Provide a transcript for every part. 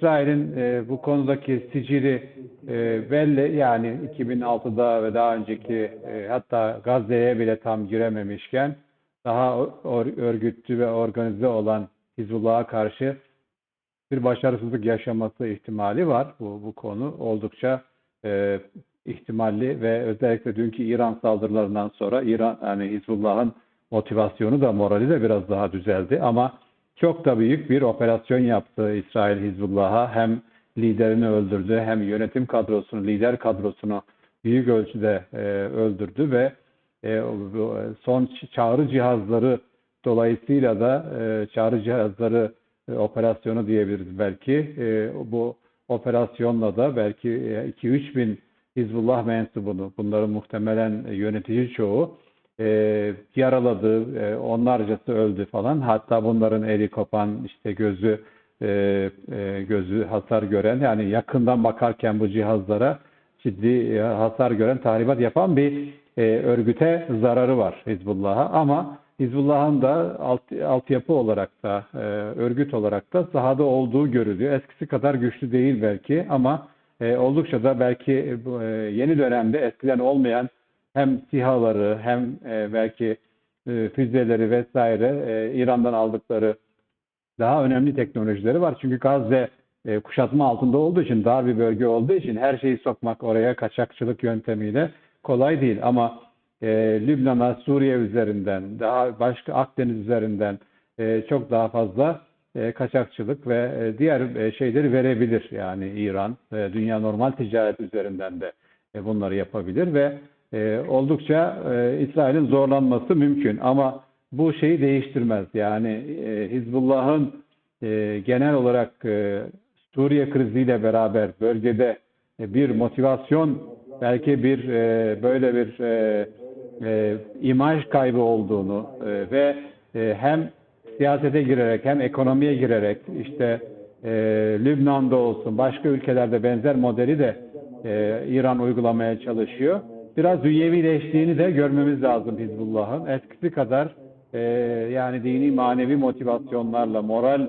İsrail'in e, bu konudaki sicili e, belli. Yani 2006'da ve daha önceki e, hatta Gazze'ye bile tam girememişken daha or- örgütlü ve organize olan Hizbullah'a karşı bir başarısızlık yaşaması ihtimali var. Bu, bu konu oldukça e, ihtimalli ve özellikle dünkü İran saldırılarından sonra İran yani Hizbullah'ın motivasyonu da morali de biraz daha düzeldi ama çok da büyük bir operasyon yaptı İsrail Hizbullah'a. Hem liderini öldürdü hem yönetim kadrosunu, lider kadrosunu büyük ölçüde e, öldürdü ve e, son çağrı cihazları dolayısıyla da e, çağrı cihazları e, operasyonu diyebiliriz belki. E, bu operasyonla da belki 2-3 bin Hizbullah mensubunu, bunların muhtemelen yönetici çoğu e, yaraladı, e, onlarcası öldü falan. Hatta bunların eli kopan, işte gözü e, e, gözü hasar gören, yani yakından bakarken bu cihazlara ciddi e, hasar gören, tahribat yapan bir e, örgüte zararı var Hizbullah'a. Ama Hizbullah'ın da alt, altyapı olarak da, e, örgüt olarak da sahada olduğu görülüyor. Eskisi kadar güçlü değil belki ama e, oldukça da belki e, e, yeni dönemde eskiden olmayan hem sihaları hem e, belki e, füzeleri vesaire e, İran'dan aldıkları daha önemli teknolojileri var. Çünkü Gazze e, kuşatma altında olduğu için, dar bir bölge olduğu için her şeyi sokmak oraya kaçakçılık yöntemiyle kolay değil. Ama e, Lübnan'a, Suriye üzerinden, daha başka Akdeniz üzerinden e, çok daha fazla e, kaçakçılık ve e, diğer e, şeyleri verebilir. Yani İran, e, dünya normal ticaret üzerinden de e, bunları yapabilir ve e, oldukça e, İsrail'in zorlanması mümkün. Ama bu şeyi değiştirmez. Yani e, Hizbullah'ın e, genel olarak e, Suriye kriziyle beraber bölgede e, bir motivasyon, belki bir e, böyle bir e, e, imaj kaybı olduğunu e, ve e, hem siyasete girerek hem ekonomiye girerek işte e, Lübnan'da olsun başka ülkelerde benzer modeli de e, İran uygulamaya çalışıyor. Biraz dünyevileştiğini de görmemiz lazım Hizbullah'ın. Eskisi kadar e, yani dini manevi motivasyonlarla moral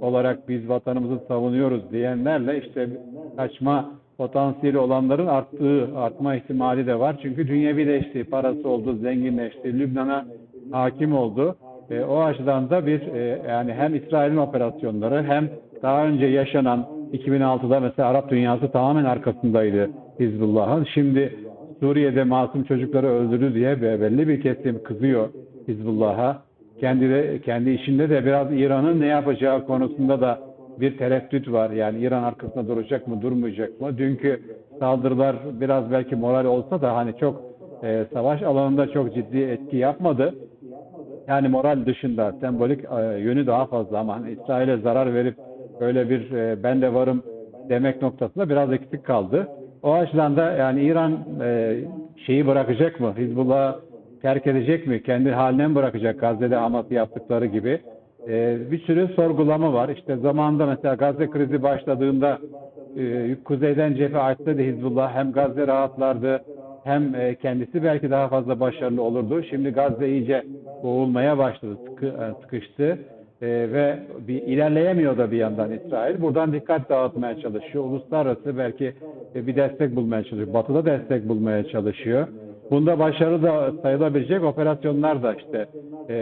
olarak biz vatanımızı savunuyoruz diyenlerle işte kaçma potansiyeli olanların arttığı, artma ihtimali de var. Çünkü dünyevileşti, parası oldu, zenginleşti, Lübnan'a hakim oldu. E, o açıdan da bir e, yani hem İsrail'in operasyonları hem daha önce yaşanan 2006'da mesela Arap dünyası tamamen arkasındaydı Hizbullah'ın. Şimdi Suriye'de masum çocukları öldürdü diye belli bir kesim kızıyor Hizbullah'a. Kendi de, kendi işinde de biraz İran'ın ne yapacağı konusunda da bir tereddüt var. Yani İran arkasında duracak mı, durmayacak mı? Dünkü saldırılar biraz belki moral olsa da hani çok e, savaş alanında çok ciddi etki yapmadı. Yani moral dışında sembolik e, yönü daha fazla ama hani İsrail'e zarar verip böyle bir e, ben de varım demek noktasında biraz eksik kaldı. O açıdan da yani İran e, şeyi bırakacak mı? Hizbullah terk edecek mi? Kendi haline mi bırakacak Gazze'de Hamas'ı yaptıkları gibi? E, bir sürü sorgulama var. İşte zamanında mesela Gazze krizi başladığında e, kuzeyden cephe açtı Hizbullah. Hem Gazze rahatlardı hem e, kendisi belki daha fazla başarılı olurdu. Şimdi Gazze iyice boğulmaya başladı, sıkı, e, sıkıştı e, ve bir ilerleyemiyor da bir yandan İsrail. Buradan dikkat dağıtmaya çalışıyor. Uluslararası belki e, bir destek bulmaya çalışıyor. Batı'da destek bulmaya çalışıyor. Bunda başarı da sayılabilecek operasyonlar da işte e,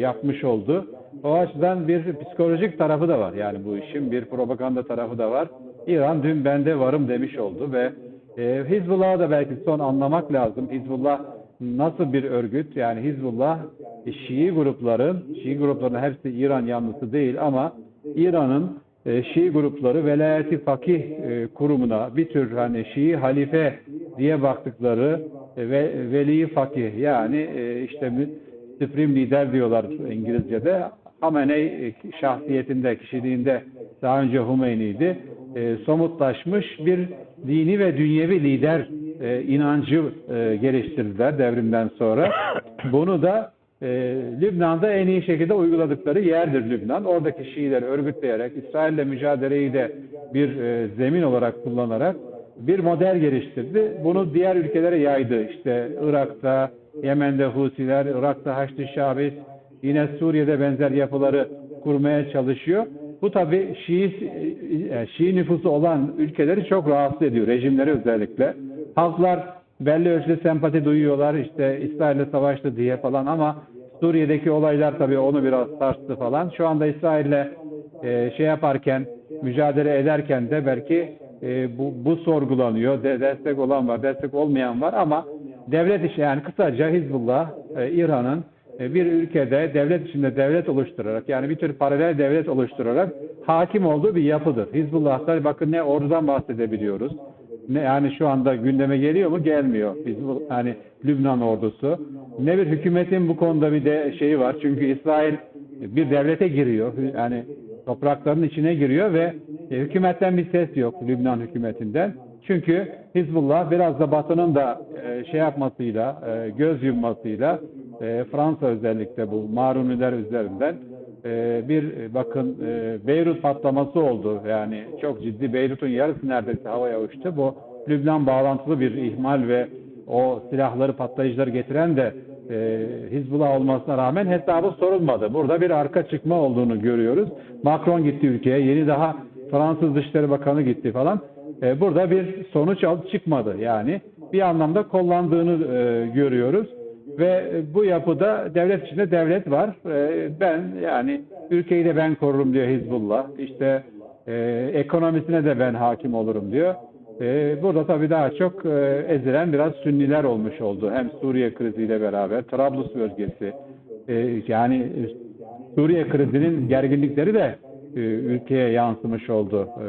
yapmış oldu. O açıdan bir psikolojik tarafı da var. Yani bu işin bir propaganda tarafı da var. İran dün bende varım demiş oldu ve e, Hizbullah'ı da belki son anlamak lazım. Hizbullah nasıl bir örgüt? Yani Hizbullah e, Şii grupların, Şii grupların hepsi İran yanlısı değil ama İran'ın e, Şii grupları velayeti fakih e, kurumuna bir tür hani Şii halife diye baktıkları ve veli fakih yani işte supreme lider diyorlar İngilizce'de. Hamenei şahsiyetinde, kişiliğinde daha önce Hümeyni'ydi. E, somutlaşmış bir dini ve dünyevi lider e, inancı e, geliştirdiler devrimden sonra. Bunu da e, Lübnan'da en iyi şekilde uyguladıkları yerdir Lübnan. Oradaki Şiileri örgütleyerek, İsrail'le mücadeleyi de bir e, zemin olarak kullanarak bir model geliştirdi. Bunu diğer ülkelere yaydı. İşte Irak'ta, Yemen'de Husiler, Irak'ta Haçlı Şabi, yine Suriye'de benzer yapıları kurmaya çalışıyor. Bu tabii Şii, e, Şii nüfusu olan ülkeleri çok rahatsız ediyor, rejimleri özellikle. Halklar belli ölçüde sempati duyuyorlar, işte İsrail'le savaştı diye falan ama Suriye'deki olaylar tabii onu biraz sarstı falan. Şu anda İsrail'le e, şey yaparken, mücadele ederken de belki e, bu, bu sorgulanıyor. De, destek olan var, destek olmayan var ama devlet işi yani kısaca Hizbullah, e, İran'ın e, bir ülkede devlet içinde devlet oluşturarak yani bir tür paralel devlet oluşturarak hakim olduğu bir yapıdır. Hizbullah'ta bakın ne ordudan bahsedebiliyoruz. Ne yani şu anda gündeme geliyor mu? Gelmiyor. Hizbullah yani Lübnan ordusu. Ne bir hükümetin bu konuda bir de şeyi var. Çünkü İsrail bir devlete giriyor. Yani toprakların içine giriyor ve e, hükümetten bir ses yok Lübnan hükümetinden. Çünkü Hizbullah biraz da Batı'nın da e, şey yapmasıyla, e, göz yummasıyla e, Fransa özellikle bu Maruniler üzerinden e, bir e, bakın e, Beyrut patlaması oldu. Yani çok ciddi Beyrut'un yarısı neredeyse havaya uçtu. Bu Lübnan bağlantılı bir ihmal ve o silahları patlayıcıları getiren de e, Hizbullah olmasına rağmen hesabı sorulmadı. Burada bir arka çıkma olduğunu görüyoruz. Macron gitti ülkeye. Yeni daha Fransız Dışişleri Bakanı gitti falan. E, burada bir sonuç al çıkmadı. Yani bir anlamda kollandığını e, görüyoruz. Ve e, bu yapıda devlet içinde devlet var. E, ben yani ülkeyi de ben korurum diyor Hizbullah. İşte e, ekonomisine de ben hakim olurum diyor. E, burada tabii daha çok e, ezilen biraz Sünniler olmuş oldu. Hem Suriye kriziyle beraber Trablus bölgesi. E, yani Suriye krizinin gerginlikleri de e, ülkeye yansımış oldu. E,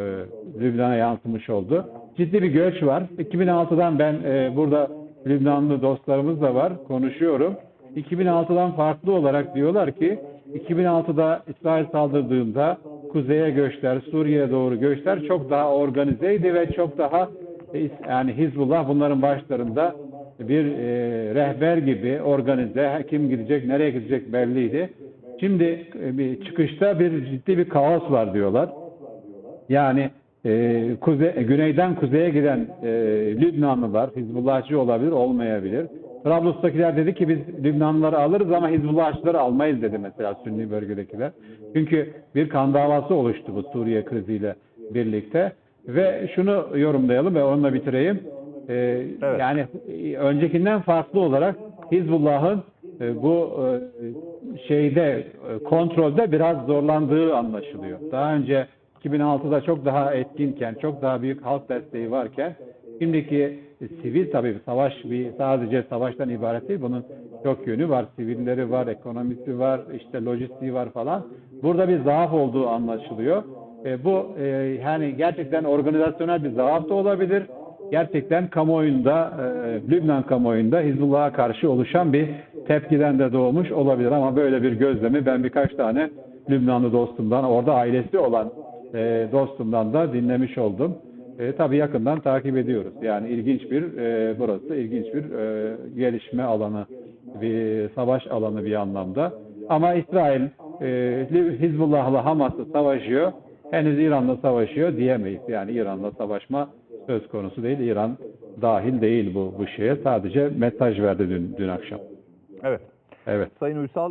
Lübnan'a yansımış oldu. Ciddi bir göç var. 2006'dan ben e, burada Lübnanlı dostlarımız da var. Konuşuyorum. 2006'dan farklı olarak diyorlar ki 2006'da İsrail saldırdığında kuzeye göçler, Suriye'ye doğru göçler çok daha organizeydi ve çok daha e, yani Hizbullah bunların başlarında bir e, rehber gibi organize, kim gidecek, nereye gidecek belliydi. Şimdi e, bir çıkışta bir ciddi bir kaos var diyorlar. Yani e, kuze, güneyden kuzeye giden e, Lübnanlılar Hizbullahçı olabilir, olmayabilir. Trablus'takiler dedi ki biz Lübnanlıları alırız ama Hizbullahçıları almayız dedi mesela Sünni bölgedekiler. Çünkü bir kan davası oluştu bu Suriye kriziyle birlikte. Ve şunu yorumlayalım ve onunla bitireyim. E, Evet. Yani e, öncekinden farklı olarak Hizbullah'ın e, bu e, şeyde e, kontrolde biraz zorlandığı anlaşılıyor. Daha önce 2006'da çok daha etkinken, çok daha büyük halk desteği varken şimdiki sivil tabii savaş bir sadece savaştan ibaret değil. Bunun çok yönü var. Sivilleri var, ekonomisi var, işte lojistiği var falan. Burada bir zaaf olduğu anlaşılıyor. E, bu e, yani gerçekten organizasyonel bir zaaf da olabilir. Gerçekten kamuoyunda, e, Lübnan kamuoyunda Hizbullah'a karşı oluşan bir tepkiden de doğmuş olabilir. Ama böyle bir gözlemi ben birkaç tane Lübnanlı dostumdan, orada ailesi olan e, dostumdan da dinlemiş oldum. E, tabii yakından takip ediyoruz. Yani ilginç bir, e, burası ilginç bir e, gelişme alanı, bir savaş alanı bir anlamda. Ama İsrail e, Hizbullah'la Hamas'la savaşıyor. Henüz İran'la savaşıyor diyemeyiz. Yani İran'la savaşma söz konusu değil. İran dahil değil bu bu şeye. Sadece mesaj verdi dün dün akşam. Evet. Evet. Sayın Uysal